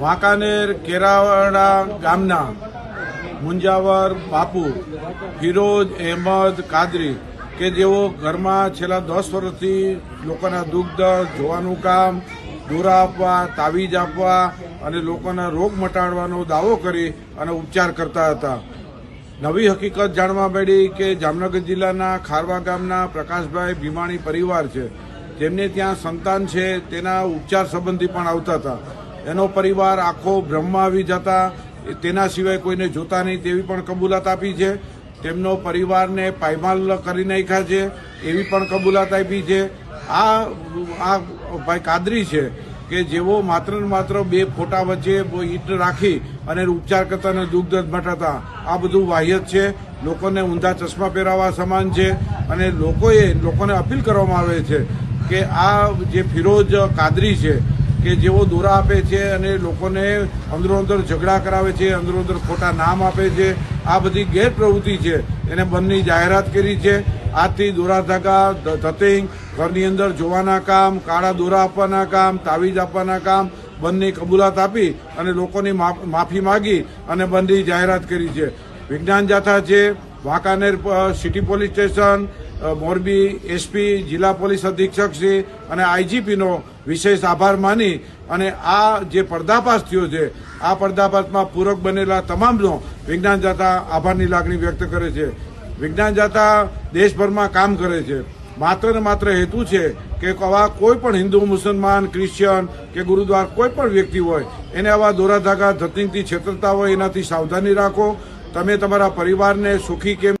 વાંકાનેર, કેરાવાડા ગામના મુંજાવર, બાપુ, ફિરોજ, અહેમદ, કાદરી કે જેઓ ઘરમાં છેલ્લા દસ વર્ષથી લોકોના દુઃખ જોવાનું કામ, દોરા આપવા, તાવીજ આપવા અને લોકોના રોગ મટાડવાનો દાવો કરી અને ઉપચાર કરતા હતા. નવી હકીકત જાણવા મળી કે જામનગર જિલ્લાના ખારવા ગામના પ્રકાશભાઈ ભીમાણી પરિવાર છે. જેમને ત્યાં સંતાન છે, તેના ઉપચાર સંબંધી પણ આવતા હતા. એનો પરિવાર આખો બ્રહ્મા આવી જતા તેના સિવાય કોઈને જોતા નહીં તેવી પણ કબૂલાત આપી છે. તેમનો પરિવારને પાયમાલ કરી નાખ્યા છે, એવી પણ કબૂલાત આપી છે. આ આ ભાઈ કાદરી છે કે જેઓ માત્ર ને માત્ર બે ફોટા વચ્ચે ઈંટ રાખી અને ઉપચાર કરતા અને દુઃખ દર્દ મટાતા આ બધું વાહ્યત છે. લોકોને ઊંધા ચશ્મા પહેરાવા સમાન છે અને લોકોએ, લોકોને અપીલ કરવામાં આવે છે કે આ જે ફિરોજ કાદરી છે કે જેઓ દોરા આપે છે અને લોકોને અંદરોઅંદર ઝઘડા કરાવે છે અંદરોઅંદર ખોટા નામ આપે છે, આ બધી ગેરપ્રવૃત્તિ છે. એને બંધની જાહેરાત કરી છે. આજથી દોરા ધાગા ધતિંગ ઘરની અંદર જોવાના કામ, કાળા દોરા આપવાના કામ, તાવીજ આપવાના કામ બંધની કબૂલાત આપી અને લોકોની માફ- માગી અને બંધની જાહેરાત કરી છે. વિજ્ઞાન જાથા છે, Wankaner city police station Morbi SP, જિલ્લા પોલીસ અધિક્ષક શ્રી અને આઈજીપીનો વિશેષ આભાર માની અને આ જે પર્દાફાશ થયો છે, આ પર્દાફાશમાં પૂરક બનેલા તમામનો વિજ્ઞાન જાતા આભારની લાગણી વ્યક્ત કરે છે. વિજ્ઞાન જાતા દેશભરમાં કામ કરે છે. માત્ર ને માત્ર હેતુ છે કે આવા કોઈ પણ હિન્દુ, મુસલમાન, ક્રિશ્ચિયન કે ગુરુદ્વાર કોઈ પણ વ્યક્તિ હોય, એને આવા દોરા ધાગા ધતિંગથી છેતરતા હોય, એનાથી સાવધાની રાખો. તમે તમારા પરિવારને સુખી કેમ